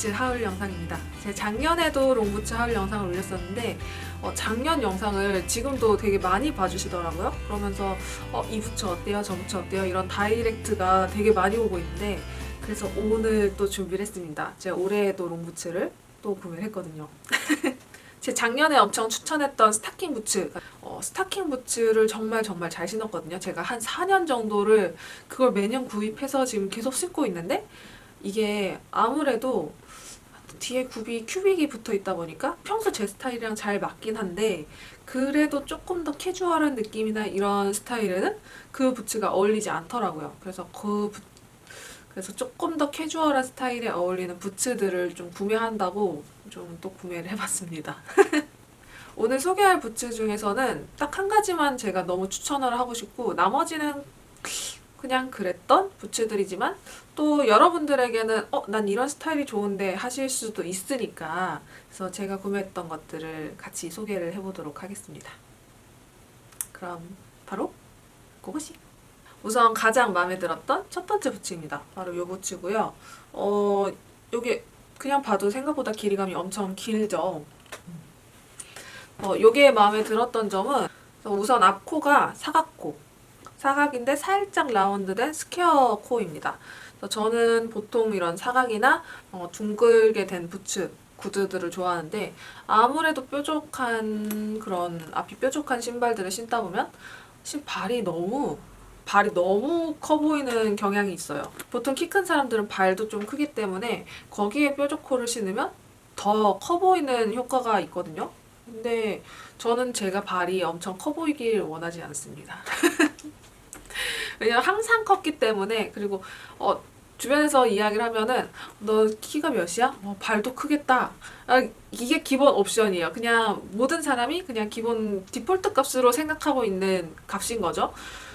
롱부츠 하울 영상입니다. 제가 작년에도 롱부츠 하울 영상을 올렸었는데 어, 작년 영상을 지금도 되게 많이 봐주시더라고요. 그러면서 어, 이 부츠 어때요? 저 부츠 어때요? 이런 다이렉트가 되게 많이 오고 있는데 그래서 오늘 또 준비를 했습니다. 제가 올해에도 롱부츠를 또 구매를 했거든요. 제 작년에 엄청 추천했던 스타킹 부츠, 어, 스타킹 부츠를 정말 정말 잘 신었거든요. 제가 한 4년 정도를 그걸 매년 구입해서 지금 계속 신고 있는데 이게 아무래도 뒤에 굽이 큐빅이 붙어 있다 보니까 평소 제 스타일이랑 잘 맞긴 한데 그래도 조금 더 캐주얼한 느낌이나 이런 스타일에는 그 부츠가 어울리지 않더라고요. 그래서 그 부- 그래서 조금 더 캐주얼한 스타일에 어울리는 부츠들을 좀 구매한다고 좀 또 구매를 해봤습니다. 오늘 소개할 부츠 중에서는 딱 한 가지만 제가 너무 추천을 하고 싶고 나머지는 그냥 그랬던 부츠들이지만 또 여러분들에게는 어, 난 이런 스타일이 좋은데 하실 수도 있으니까 그래서 제가 구매했던 것들을 같이 소개를 해보도록 하겠습니다. 그럼 바로 그것이 우선 가장 마음에 들었던 첫 번째 부츠입니다. 바로 요 부츠고요. 어, 요게 그냥 봐도 생각보다 길이감이 엄청 길죠. 어, 요게 마음에 들었던 점은 우선 앞코가 사각코. 사각인데 살짝 라운드된 스퀘어 코입니다. 저는 보통 이런 사각이나 어, 둥글게 된 부츠, 구두들을 좋아하는데 아무래도 뾰족한 그런 앞이 뾰족한 신발들을 신다 보면 신 발이 너무 발이 너무 커 보이는 경향이 있어요. 보통 키 큰 사람들은 발도 좀 크기 때문에 거기에 뾰족코를 신으면 더 커 보이는 효과가 있거든요. 근데 저는 제가 발이 엄청 커 보이길 원하지 않습니다. 왜냐면 항상 컸기 때문에 그리고 어 주변에서 이야기를 하면은 너 키가 몇이야? 어, 발도 크겠다. 아, 이게 기본 옵션이에요. 그냥 모든 사람이 그냥 기본 디폴트 값으로 생각하고 있는 값인 거죠.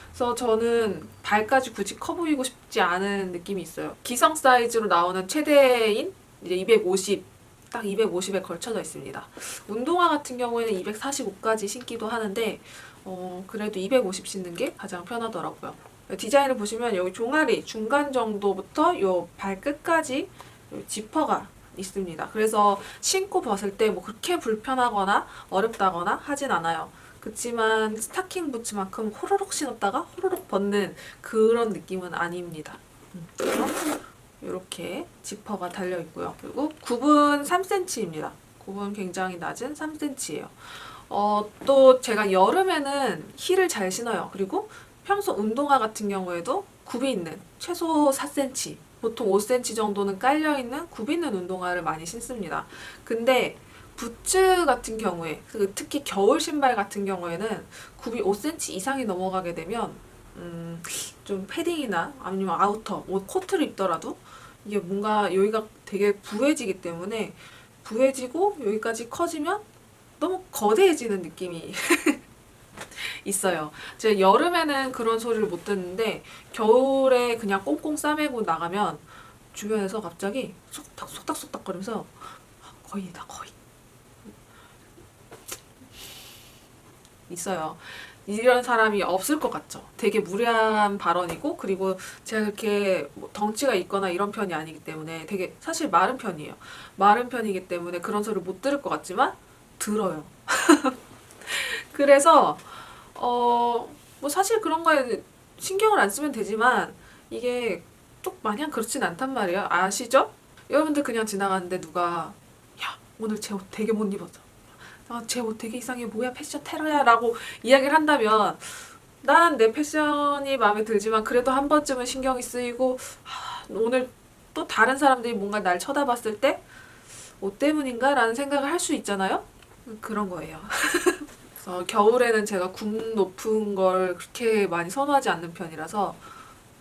그래서 저는 발까지 굳이 커 보이고 싶지 않은 느낌이 있어요. 기성 사이즈로 나오는 최대인 이제 250, 딱 250에 걸쳐져 있습니다. 운동화 같은 경우에는 245까지 신기도 하는데 어, 그래도 250 신는 게 가장 편하더라고요. 디자인을 보시면 여기 종아리 중간 정도부터 요 발끝까지 요 지퍼가 있습니다. 그래서 신고 벗을 때 뭐 그렇게 불편하거나 어렵다거나 하진 않아요. 그렇지만 스타킹 부츠만큼 호로록 신었다가 호로록 벗는 그런 느낌은 아닙니다. 이렇게 지퍼가 달려 있고요. 그리고 굽은 3cm입니다. 굽은 굉장히 낮은 3cm예요. 어, 또 제가 여름에는 힐을 잘 신어요. 그리고 평소 운동화 같은 경우에도 굽이 있는 최소 4cm, 보통 5cm 정도는 깔려 있는 굽 있는 운동화를 많이 신습니다. 근데 부츠 같은 경우에 그 특히 겨울 신발 같은 경우에는 굽이 5cm 이상이 넘어가게 되면 음, 좀 패딩이나 아니면 아우터, 옷 코트를 입더라도 이게 뭔가 여기가 되게 부해지기 때문에 부해지고 여기까지 커지면 너무 거대해지는 느낌이 있어요. 제가 여름에는 그런 소리를 못 듣는데 겨울에 그냥 꽁꽁 싸매고 나가면 주변에서 갑자기 속닥 속닥 속닥 거리면서 거의 다 거의 있어요. 이런 사람이 없을 것 같죠. 되게 무례한 발언이고 그리고 제가 그렇게 뭐 덩치가 있거나 이런 편이 아니기 때문에 되게 사실 마른 편이에요. 마른 편이기 때문에 그런 소리를 못 들을 것 같지만 들어요. 그래서 어 뭐 사실 그런 거에 신경을 안 쓰면 되지만 이게 또 마냥 그렇진 않단 말이에요. 아시죠? 여러분들 그냥 지나가는데 누가 야 오늘 제 옷 되게 못 입었어. 아, 제 옷 되게 이상해. 뭐야 패션 테러야 라고 이야기를 한다면 난내 패션이 마음에 들지만 그래도 한 번쯤은 신경이 쓰이고 하, 오늘 또 다른 사람들이 뭔가 날 쳐다봤을 때 옷 때문인가? 라는 생각을 할 수 있잖아요. 그런 거예요. 그래서 겨울에는 제가 굽 높은 걸 그렇게 많이 선호하지 않는 편이라서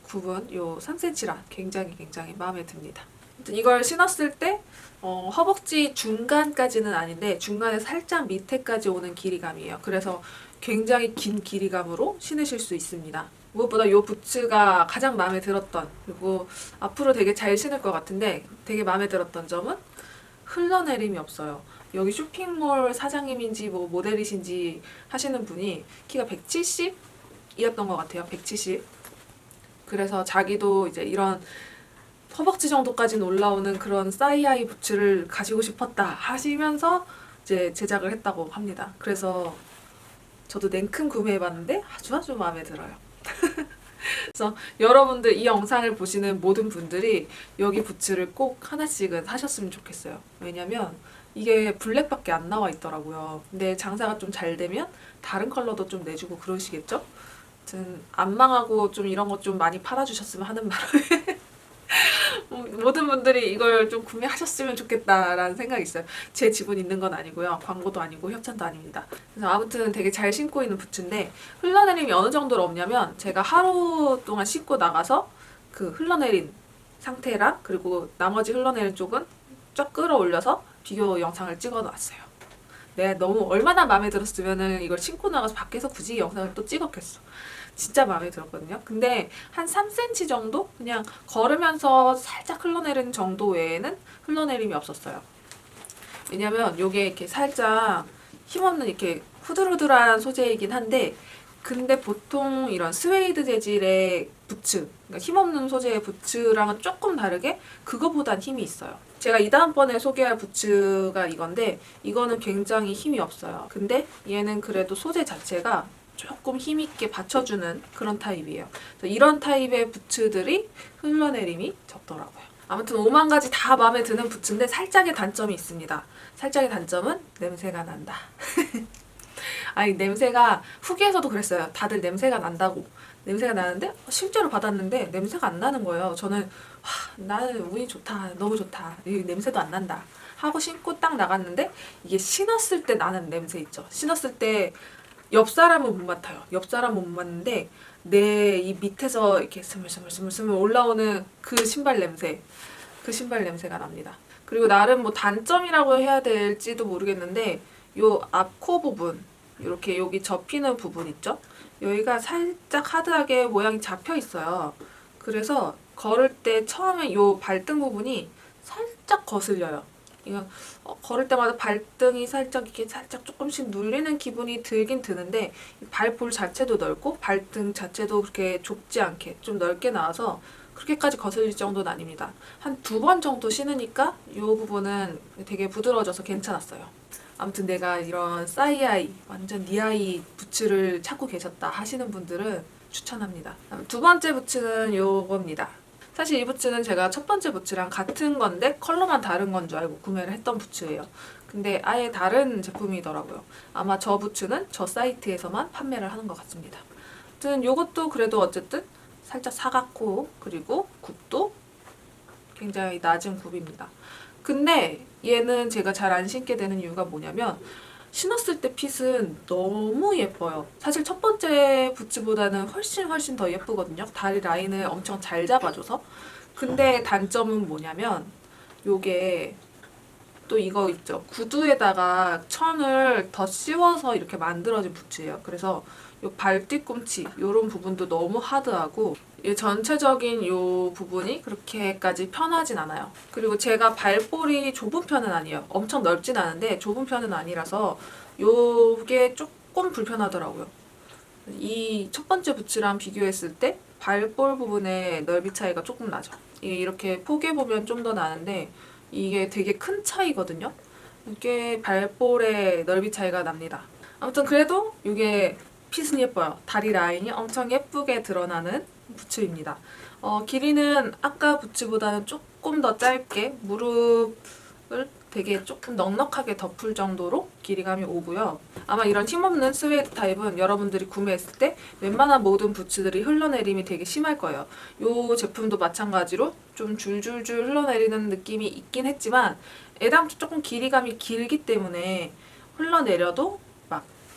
굽은 요 3cm라 굉장히 굉장히 마음에 듭니다. 이걸 신었을 때 어, 허벅지 중간까지는 아닌데 중간에 살짝 밑에까지 오는 길이감이에요. 그래서 굉장히 긴 길이감으로 신으실 수 있습니다. 무엇보다 이 부츠가 가장 마음에 들었던 그리고 앞으로 되게 잘 신을 것 같은데 되게 마음에 들었던 점은 흘러내림이 없어요. 여기 쇼핑몰 사장님인지 뭐 모델이신지 하시는 분이 키가 170이었던 것 같아요. 170. 그래서 자기도 이제 이런 허벅지 정도까지는 올라오는 그런 사이아이 부츠를 가지고 싶었다 하시면서 이제 제작을 했다고 합니다. 그래서 저도 냉큼 구매해봤는데 아주 아주 마음에 들어요. 그래서 여러분들 이 영상을 보시는 모든 분들이 여기 부츠를 꼭 하나씩은 사셨으면 좋겠어요. 왜냐면 이게 블랙밖에 안 나와 있더라고요. 근데 장사가 좀 잘 되면 다른 컬러도 좀 내주고 그러시겠죠? 아무튼 안 망하고 좀 이런 것 좀 많이 팔아주셨으면 하는 바람에 모든 분들이 이걸 좀 구매하셨으면 좋겠다라는 생각이 있어요. 제 지분 있는 건 아니고요. 광고도 아니고 협찬도 아닙니다. 그래서 아무튼 되게 잘 신고 있는 부츠인데 흘러내림이 어느 정도로 없냐면 제가 하루 동안 신고 나가서 그 흘러내린 상태랑 그리고 나머지 흘러내린 쪽은 쫙 끌어올려서 비교 영상을 찍어 놨어요. 내가 너무 얼마나 마음에 들었으면은 이걸 신고 나가서 밖에서 굳이 영상을 또 찍었겠어. 진짜 마음에 들었거든요. 근데 한 3cm 정도 그냥 걸으면서 살짝 흘러내리는 정도 외에는 흘러내림이 없었어요. 왜냐면 요게 이렇게 살짝 힘없는 이렇게 후들후들한 소재이긴 한데 근데 보통 이런 스웨이드 재질의 부츠, 그러니까 힘없는 소재의 부츠랑은 조금 다르게 그거보단 힘이 있어요. 제가 이 다음번에 소개할 부츠가 이건데 이거는 굉장히 힘이 없어요. 근데 얘는 그래도 소재 자체가 조금 힘있게 받쳐주는 그런 타입이에요. 이런 타입의 부츠들이 흘러내림이 적더라고요. 아무튼 5만 가지 다 마음에 드는 부츠인데 살짝의 단점이 있습니다. 살짝의 단점은 냄새가 난다. 아니 냄새가 후기에서도 그랬어요. 다들 냄새가 난다고. 냄새가 나는데 실제로 받았는데 냄새가 안 나는 거예요. 저는 와, 나는 운이 좋다. 너무 좋다. 이 냄새도 안 난다. 하고 신고 딱 나갔는데 이게 신었을 때 나는 냄새 있죠. 신었을 때 옆 사람은 못 맡아요. 옆 사람은 못 맡는데 내 이 밑에서 이렇게 스물스물스물스물 올라오는 그 신발 냄새, 그 신발 냄새가 납니다. 그리고 나름 뭐 단점이라고 해야 될지도 모르겠는데 요 앞 코 부분 이렇게 여기 접히는 부분 있죠? 여기가 살짝 하드하게 모양이 잡혀 있어요. 그래서 걸을 때 처음에 요 발등 부분이 살짝 거슬려요. 이거 어, 걸을 때마다 발등이 살짝 이렇게 살짝 조금씩 눌리는 기분이 들긴 드는데 발볼 자체도 넓고 발등 자체도 그렇게 좁지 않게 좀 넓게 나와서 그렇게까지 거슬릴 정도는 아닙니다. 한 두 번 정도 신으니까 이 부분은 되게 부드러워져서 괜찮았어요. 아무튼 내가 이런 싸이아이 완전 니아이 부츠를 찾고 계셨다 하시는 분들은 추천합니다. 두 번째 부츠는 요겁니다. 사실 이 부츠는 제가 첫 번째 부츠랑 같은 건데 컬러만 다른 건 줄 알고 구매를 했던 부츠예요. 근데 아예 다른 제품이더라고요. 아마 저 부츠는 저 사이트에서만 판매를 하는 것 같습니다. 아무튼 요것도 그래도 어쨌든 살짝 사각코 그리고 굽도 굉장히 낮은 굽입니다. 근데 얘는 제가 잘 안 신게 되는 이유가 뭐냐면 신었을 때 핏은 너무 예뻐요. 사실 첫 번째 부츠보다는 훨씬 훨씬 더 예쁘거든요. 다리 라인을 엄청 잘 잡아줘서. 근데 단점은 뭐냐면 요게 또 이거 있죠. 구두에다가 천을 더 씌워서 이렇게 만들어진 부츠예요. 그래서 요 발 뒤꿈치 요런 부분도 너무 하드하고 이 전체적인 요 부분이 그렇게까지 편하진 않아요. 그리고 제가 발볼이 좁은 편은 아니에요. 엄청 넓진 않은데 좁은 편은 아니라서 요게 조금 불편하더라고요. 이 첫 번째 부츠랑 비교했을 때 발볼 부분의 넓이 차이가 조금 나죠. 이렇게 포개 보면 좀 더 나는데 이게 되게 큰 차이거든요. 이게 발볼의 넓이 차이가 납니다. 아무튼 그래도 이게 핏은 예뻐요. 다리 라인이 엄청 예쁘게 드러나는 부츠입니다. 어, 길이는 아까 부츠보다는 조금 더 짧게 무릎을 되게 조금 넉넉하게 덮을 정도로 길이감이 오고요. 아마 이런 힘없는 스웨이드 타입은 여러분들이 구매했을 때 웬만한 모든 부츠들이 흘러내림이 되게 심할 거예요. 이 제품도 마찬가지로 좀 줄줄줄 흘러내리는 느낌이 있긴 했지만 애당초 조금 길이감이 길기 때문에 흘러내려도 막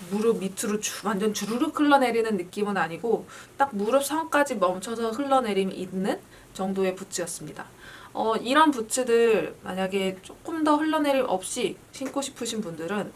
무릎 밑으로 주, 완전 주르륵 흘러내리는 느낌은 아니고 딱 무릎 선까지 멈춰서 흘러내림이 있는 정도의 부츠였습니다. 어, 이런 부츠들 만약에 조금 더 흘러내림 없이 신고 싶으신 분들은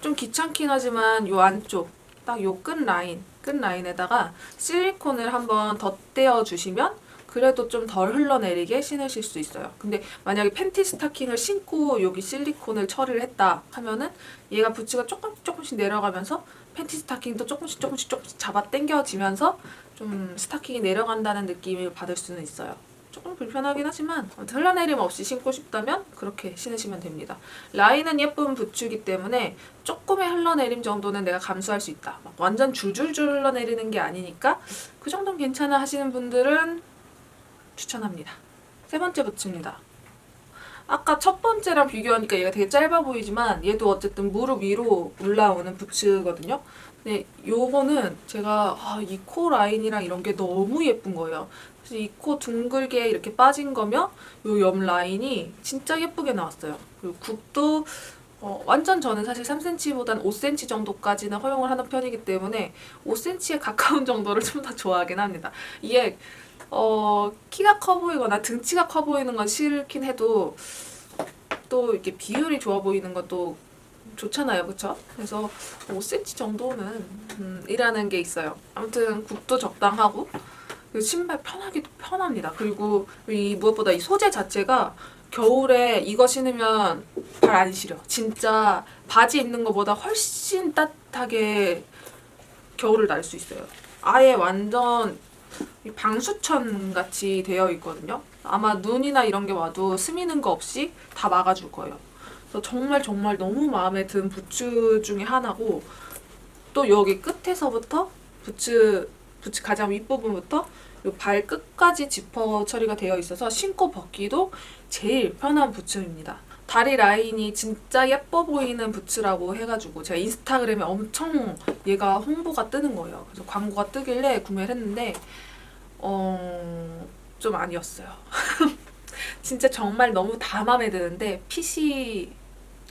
좀 귀찮긴 하지만 요 안쪽 딱 요 끝 라인 끝 라인에다가 실리콘을 한번 덧대어 주시면 그래도 좀 덜 흘러내리게 신으실 수 있어요. 근데 만약에 팬티 스타킹을 신고 여기 실리콘을 처리를 했다 하면은 얘가 부츠가 조금 조금씩 내려가면서 팬티 스타킹도 조금씩 조금씩 조금씩 잡아 당겨지면서 좀 스타킹이 내려간다는 느낌을 받을 수는 있어요. 조금 불편하긴 하지만 흘러내림 없이 신고 싶다면 그렇게 신으시면 됩니다. 라인은 예쁜 부츠이기 때문에 조금의 흘러내림 정도는 내가 감수할 수 있다. 막 완전 줄줄줄 흘러내리는 게 아니니까 그 정도는 괜찮아 하시는 분들은 추천합니다. 세 번째 부츠입니다. 아까 첫 번째랑 비교하니까 얘가 되게 짧아 보이지만 얘도 어쨌든 무릎 위로 올라오는 부츠거든요. 근데 요거는 제가 아, 이코 라인이랑 이런 게 너무 예쁜 거예요. 그래서 이 코 둥글게 이렇게 빠진 거며 요옆 라인이 진짜 예쁘게 나왔어요. 그리고 굽도 어, 완전 저는 사실 3cm보단 5cm 정도까지는 허용을 하는 편이기 때문에 5cm에 가까운 정도를 좀 더 좋아하긴 합니다. 이게 어, 키가 커 보이거나 등치가 커 보이는 건 싫긴 해도 또 이렇게 비율이 좋아 보이는 것도 좋잖아요, 그렇죠? 그래서 5cm 정도는 음, 이라는 게 있어요. 아무튼 굽도 적당하고 신발 편하기도 편합니다. 그리고 이 무엇보다 이 소재 자체가 겨울에 이거 신으면 발 안 시려. 진짜 바지 입는 것보다 훨씬 따뜻하게 겨울을 날 수 있어요. 아예 완전 이 방수천 같이 되어 있거든요. 아마 눈이나 이런 게 와도 스미는 거 없이 다 막아줄 거예요. 그래서 정말 정말 너무 마음에 든 부츠 중에 하나고 또 여기 끝에서부터 부츠 부츠 가장 윗부분부터 요발 끝까지 지퍼 처리가 되어 있어서 신고 벗기도 제일 편한 부츠입니다. 다리 라인이 진짜 예뻐 보이는 부츠라고 해가지고 제가 인스타그램에 엄청 얘가 홍보가 뜨는 거예요. 그래서 광고가 뜨길래 구매를 했는데 어... 좀 아니었어요. 진짜 정말 너무 다 마음에 드는데 핏이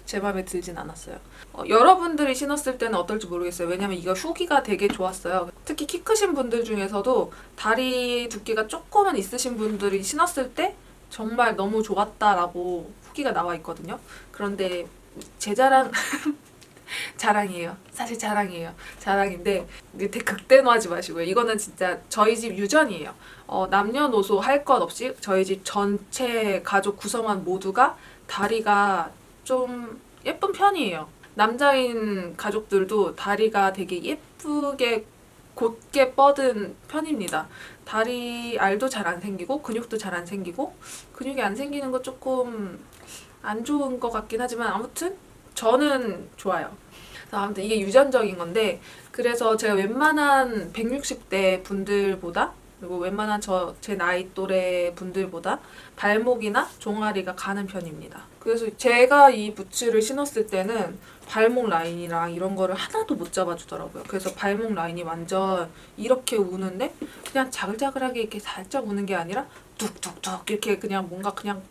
제 마음에 들진 않았어요. 어, 여러분들이 신었을 때는 어떨지 모르겠어요. 왜냐면 이거 후기가 되게 좋았어요. 특히 키 크신 분들 중에서도 다리 두께가 조금은 있으신 분들이 신었을 때 정말 너무 좋았다라고 후기가 나와 있거든요. 그런데 제 자랑 자랑이에요. 사실 자랑이에요. 자랑인데 되게 극대노하지 마시고요. 이거는 진짜 저희 집 유전이에요. 어, 남녀노소 할 것 없이 저희 집 전체 가족 구성원 모두가 다리가 좀 예쁜 편이에요. 남자인 가족들도 다리가 되게 예쁘게 곧게 뻗은 편입니다. 다리 알도 잘 안 생기고 근육도 잘 안 생기고 근육이 안 생기는 거 조금 안 좋은 것 같긴 하지만 아무튼 저는 좋아요. 아무튼 이게 유전적인 건데 그래서 제가 웬만한 160대 분들보다 그리고 웬만한 저 제 나이 또래 분들보다 발목이나 종아리가 가는 편입니다. 그래서 제가 이 부츠를 신었을 때는 발목 라인이랑 이런 거를 하나도 못 잡아주더라고요. 그래서 발목 라인이 완전 이렇게 우는데 그냥 자글자글하게 이렇게 살짝 우는 게 아니라 뚝뚝뚝 이렇게 그냥 뭔가 그냥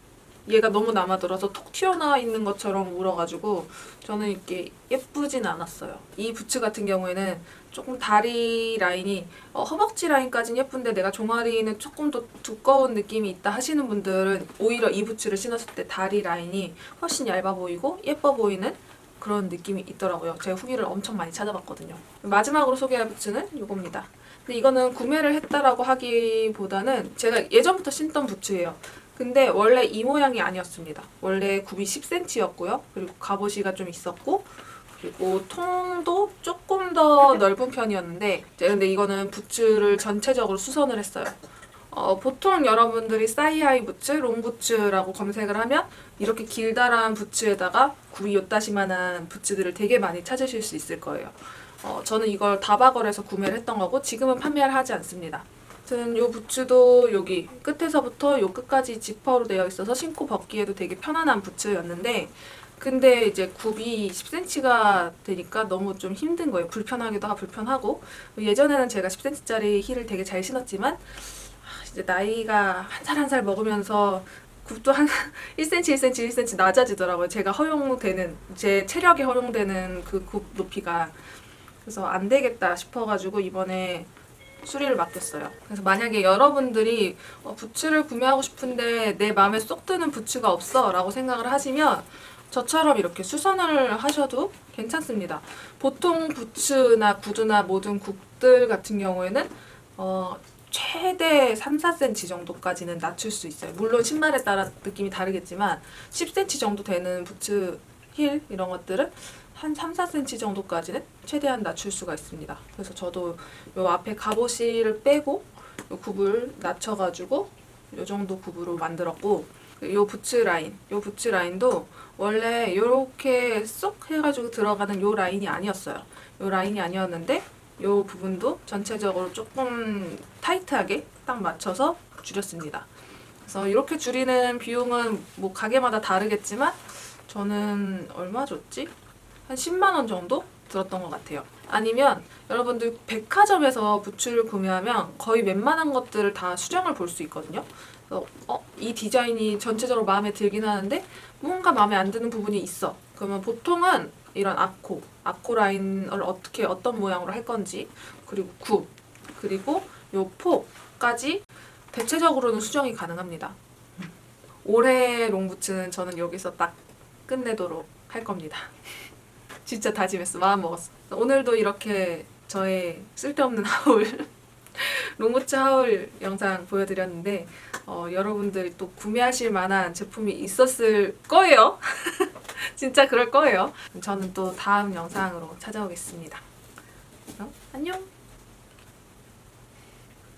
얘가 너무 남아들어서 톡 튀어나와 있는 것처럼 울어가지고 저는 이렇게 예쁘진 않았어요. 이 부츠 같은 경우에는 조금 다리 라인이 어, 허벅지 라인까지는 예쁜데 내가 종아리는 조금 더 두꺼운 느낌이 있다 하시는 분들은 오히려 이 부츠를 신었을 때 다리 라인이 훨씬 얇아 보이고 예뻐 보이는 그런 느낌이 있더라고요. 제가 후기를 엄청 많이 찾아봤거든요. 마지막으로 소개할 부츠는 이겁니다. 근데 이거는 구매를 했다라고 하기보다는 제가 예전부터 신던 부츠예요. 근데 원래 이 모양이 아니었습니다. 원래 굽이 10cm였고요. 그리고 갑옷이가 좀 있었고 그리고 통도 조금 더 넓은 편이었는데 근데 이거는 부츠를 전체적으로 수선을 했어요. 어, 보통 여러분들이 사이하이 부츠, 롱 부츠라고 검색을 하면 이렇게 길다란 부츠에다가 굽이 요따시만한 부츠들을 되게 많이 찾으실 수 있을 거예요. 어, 저는 이걸 다바걸에서 구매를 했던 거고 지금은 판매를 하지 않습니다. 아무튼 요 부츠도 여기 끝에서부터 요 끝까지 지퍼로 되어 있어서 신고 벗기에도 되게 편안한 부츠였는데 근데 이제 굽이 10cm가 되니까 너무 좀 힘든 거예요. 불편하기도 하고 불편하고 예전에는 제가 10cm짜리 힐을 되게 잘 신었지만 아, 이제 나이가 한 살 한 살 먹으면서 굽도 한 1cm, 1cm, 1cm 낮아지더라고요. 제가 허용되는 제 체력에 허용되는 그 굽 높이가 그래서 안 되겠다 싶어가지고 이번에 수리를 맡겼어요. 그래서 만약에 여러분들이 어, 부츠를 구매하고 싶은데 내 마음에 쏙 드는 부츠가 없어 라고 생각을 하시면 저처럼 이렇게 수선을 하셔도 괜찮습니다. 보통 부츠나 구두나 모든 굽들 같은 경우에는 어, 최대 3, 4cm 정도까지는 낮출 수 있어요. 물론 신발에 따라 느낌이 다르겠지만 10cm 정도 되는 부츠 힐 이런 것들은 한 3, 4cm 정도까지는 최대한 낮출 수가 있습니다. 그래서 저도 요 앞에 갑옷실을 빼고 요 굽을 낮춰가지고 요 정도 굽으로 만들었고 요 부츠 라인, 요 부츠 라인도 원래 요렇게 쏙 해가지고 들어가는 요 라인이 아니었어요. 요 라인이 아니었는데 요 부분도 전체적으로 조금 타이트하게 딱 맞춰서 줄였습니다. 그래서 이렇게 줄이는 비용은 뭐 가게마다 다르겠지만 저는 얼마 줬지? 한 10만 원 정도 들었던 것 같아요. 아니면 여러분들 백화점에서 부츠를 구매하면 거의 웬만한 것들을 다 수정을 볼 수 있거든요. 그래서 어, 이 디자인이 전체적으로 마음에 들긴 하는데 뭔가 마음에 안 드는 부분이 있어. 그러면 보통은 이런 아코, 아코 라인을 어떻게 어떤 모양으로 할 건지 그리고 굽 그리고 요 폭까지 대체적으로는 수정이 가능합니다. 올해 롱부츠는 저는 여기서 딱 끝내도록 할 겁니다. 진짜 다짐했어. 마음 먹었어. 오늘도 이렇게 저의 쓸데없는 하울 롱부츠 하울 영상 보여드렸는데 어, 여러분들이 또 구매하실 만한 제품이 있었을 거예요. 진짜 그럴 거예요. 저는 또 다음 영상으로 찾아오겠습니다. 안녕.